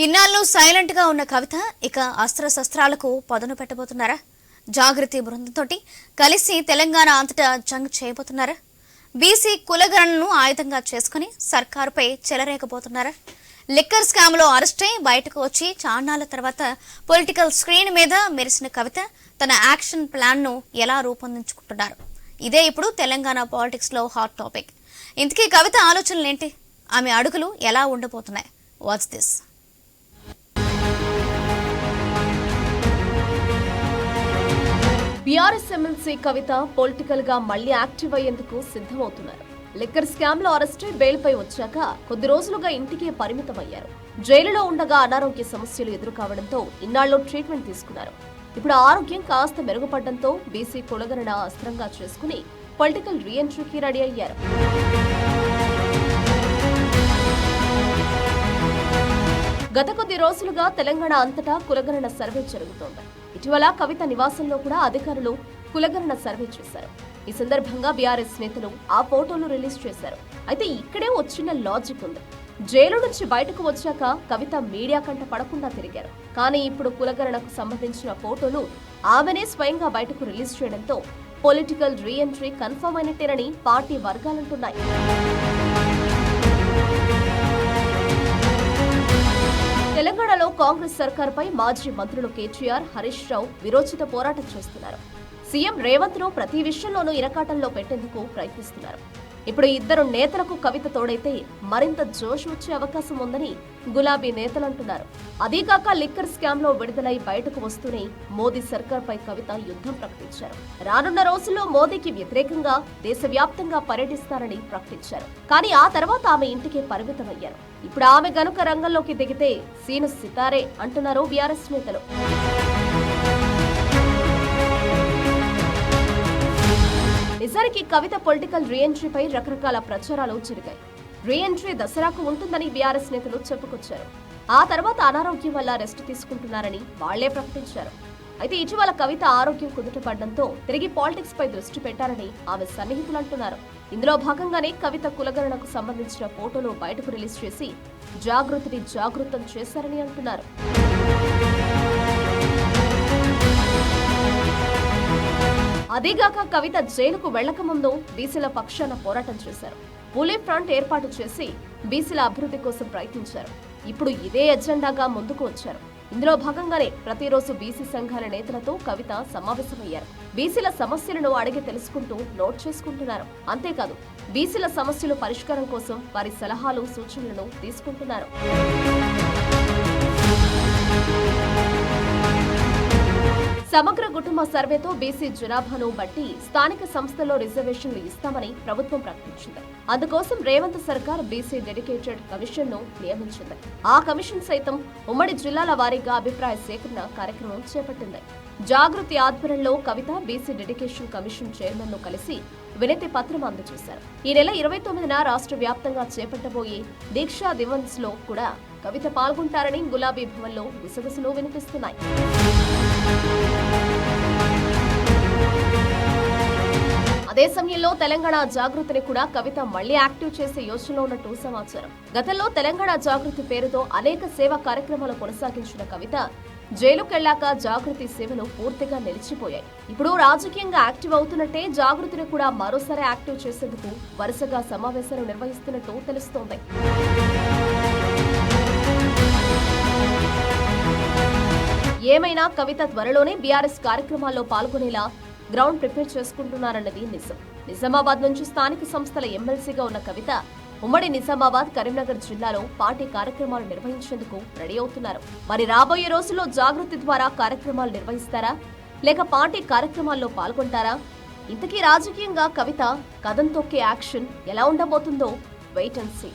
ఇన్నాళ్ళు సైలెంట్గా ఉన్న కవిత ఇక అస్త్ర శస్త్రాలకు పదును పెట్టబోతున్నారా? జాగృతి బృందంతోటి కలిసి తెలంగాణ అంతటా జంగ్ చేయబోతున్నారా? బీసీ కులగణను ఆయుధంగా చేసుకుని సర్కారుపై చెలరేకపోతున్నారా లిక్కర్ స్కామ్లో బయటకు వచ్చి చాన్నాళ్ళ తర్వాత పొలిటికల్ స్క్రీన్ మీద మెరిసిన కవిత తన యాక్షన్ ప్లాన్ను ఎలా రూపొందించుకుంటున్నారు? ఇదే ఇప్పుడు తెలంగాణ పాలిటిక్స్లో హాట్ టాపిక్. ఇంతకీ కవిత ఆలోచనలేంటి? ఆమె అడుగులు ఎలా ఉండబోతున్నాయి? What's this BRS MLC Kavitha పొలిటికల్గా మళ్ళీ యాక్టివ్ అయ్యేందుకు సిద్ధమవుతున్నారు. లిక్కర్ స్కామ్లో అరెస్ట్ బెయిల్పై వచ్చాక కొద్ది రోజులుగా ఇంటికే పరిమితమయ్యారు. జైలులో ఉండగా అనారోగ్య సమస్యలు ఎదురు కావడంతో ఇన్నాళ్ళు ట్రీట్మెంట్ తీసుకున్నారు. ఇప్పుడు ఆరోగ్యం కాస్త మెరుగుపడడంతో బీసీ కులగణన అస్త్రంగా చేసుకుని పొలిటికల్ రీఎంట్రీకి రెడీ అయ్యారు. గత కొద్ది రోజులుగా తెలంగాణ అంతటా కులగణన సర్వే జరుగుతోంది. ఇటీవల కవిత నివాసంలో కూడా అధికారులు కులగణన సర్వే చేశారు. ఈ సందర్భంగా బీఆర్ఎస్ నేతలు ఆ ఫోటోలు రిలీజ్ చేశారు. అయితే ఇక్కడే వచ్చిన లాజిక్ ఉంది. జైలు నుంచి బయటకు వచ్చాక కవిత మీడియా కంట పడకుండా తిరిగారు. కానీ ఇప్పుడు కులగణనకు సంబంధించిన ఫోటోలు ఆమెనే స్వయంగా బయటకు రిలీజ్ చేయడంతో పొలిటికల్ రీఎంట్రీ కన్ఫర్మ్ అయినట్టేనని పార్టీ వర్గాలంటున్నాయి తెలంగాణలో కాంగ్రెస్ సర్కార్పై మాజీ మంత్రులు కేటీఆర్ హరీష్ రావు విరోచిత పోరాటం చేస్తున్నారు. సీఎం రేవంత్ను ప్రతి విషయంలోనూ ఇరకాటంలో పెట్టేందుకు ప్రయత్నిస్తున్నారు. ఇప్పుడు ఇద్దరు నేతలకు కవిత తోడైతే మరింత జోష్ వచ్చే అవకాశం ఉందని గులాబీ నేతలు అంటున్నారు. అదీకాక లిక్కర్ స్కామ్లో విడుదలై బయటకు వస్తూనే మోదీ సర్కార్పై కవిత యుద్ధం ప్రకటించారు. రానున్న రోజుల్లో మోదీకి వ్యతిరేకంగా దేశవ్యాప్తంగా పర్యటిస్తారని ప్రకటించారు. కానీ ఆ తర్వాత ఆమె ఇంటికే పరిమితమయ్యారు. ఇప్పుడు ఆమె గనుక రంగంలోకి దిగితే సీను సితారే అంటున్నారు బీఆర్ఎస్ నేతలు. నిజానికి కవిత పొలిటికల్ రీఎంట్రీపై రకరకాల ప్రచారాలు జరిగాయి. రీఎంట్రీ దసరాకు ఉంటుందని బీఆర్ఎస్ నేతలు చెప్పుకొచ్చారు. ఆ తర్వాత అనారోగ్యం వల్ల రెస్ట్ తీసుకుంటున్నారని వాళ్ళే ప్రకటించారు. అయితే ఇటీవల కవిత ఆరోగ్యం కుదుటపడడంతో తిరిగి పాలిటిక్స్ పై దృష్టి పెట్టారని ఆమె సన్నిహితులు అంటున్నారు. ఇందులో భాగంగానే కవిత కులగణనకు సంబంధించిన ఫోటోలు బయటకు రిలీజ్ చేసి జాగృతిని జాగృతం చేశారని అంటున్నారు. అదేగాక కవిత జైలుకు వెళ్ళకముందు బీసీల పక్షాన పోరాటం చేశారు. పులి ఫ్రంట్ ఏర్పాటు చేసి బీసీల అభివృద్ధి కోసం ప్రయత్నించారు. ఇప్పుడు ఇదే ఎజెండాగా ముందుకు వచ్చారు. ఇందులో భాగంగానే ప్రతిరోజు బీసీ సంఘాల నేతలతో కవిత సమావేశమయ్యారు. బీసీల సమస్యలను అడిగి తెలుసుకుంటూ నోట్ చేసుకుంటున్నారు. అంతేకాదు బీసీల సమస్యలు పరిష్కారం కోసం వారి సలహాలు సూచనలను తీసుకుంటున్నారు. సమగ్ర కుటుంబ సర్వేతో బీసీ జనాభాను బట్టి స్థానిక సంస్థల్లో రిజర్వేషన్లు ఇస్తామని ప్రభుత్వం ప్రకటించింది. అందుకోసం రేవంత్ సర్కార్ బీసీ డెడికేటెడ్ కమిషన్ను నియమించింది. ఆ కమిషన్ సైతం ఉమ్మడి జిల్లాల వారీగా అభిప్రాయ సేకరణ కార్యక్రమం చేపట్టింది. జాగృతి ఆధ్వర్యంలో కవిత బీసీ డెడికేషన్ కమిషన్ చైర్మన్ను కలిసి వినతి పత్రం అందజేశారు. ఈ నెల ఇరవై తొమ్మిదిన రాష్ట్ర వ్యాప్తంగా చేపట్టబోయే దీక్షా దివన్స్లో కూడా కవిత పాల్గొంటారని గులాబీ భవన్లో లో వినిపిస్తున్నాయి. అదే సమయంలో తెలంగాణ జాగృతిని కూడా కవిత మళ్ళీ యాక్టివ్ చేసే యోచనలో ఉన్నట్టు సమాచారం. గతంలో తెలంగాణ జాగృతి పేరుతో అనేక సేవా కార్యక్రమాలు కొనసాగించిన కవిత జైలుకెళ్ళాక జాగృతి సేవలు పూర్తిగా నిలిచిపోయాయి. ఇప్పుడు రాజకీయంగా యాక్టివ్ అవుతున్నట్టే జాగృతిని కూడా మరోసారి యాక్టివ్ చేసేందుకు వరుసగా సమావేశాలు నిర్వహిస్తున్నట్టు తెలుస్తోంది. ఏమైనా కవిత త్వరలోనే బీఆర్ఎస్ కార్యక్రమాల్లో పాల్గొనేలా గ్రౌండ్ ప్రిపేర్ చేసుకుంటున్నారన్నది నిజం. నిజామాబాద్ నుంచి స్థానిక సంస్థల ఎమ్మెల్సీగా ఉన్న కవిత ఉమ్మడి నిజామాబాద్ కరీంనగర్ జిల్లాలో పార్టీ కార్యక్రమాలు నిర్వహించేందుకు రెడీ అవుతున్నారు. మరి రాబోయే రోజుల్లో జాగృతి ద్వారా కార్యక్రమాలు నిర్వహిస్తారా? లేక పార్టీ కార్యక్రమాల్లో పాల్గొంటారా? ఇంతకీ రాజకీయంగా కవిత కథం తొక్కే యాక్షన్ ఎలా ఉండబోతుందో వెయిట్ అండ్ సీ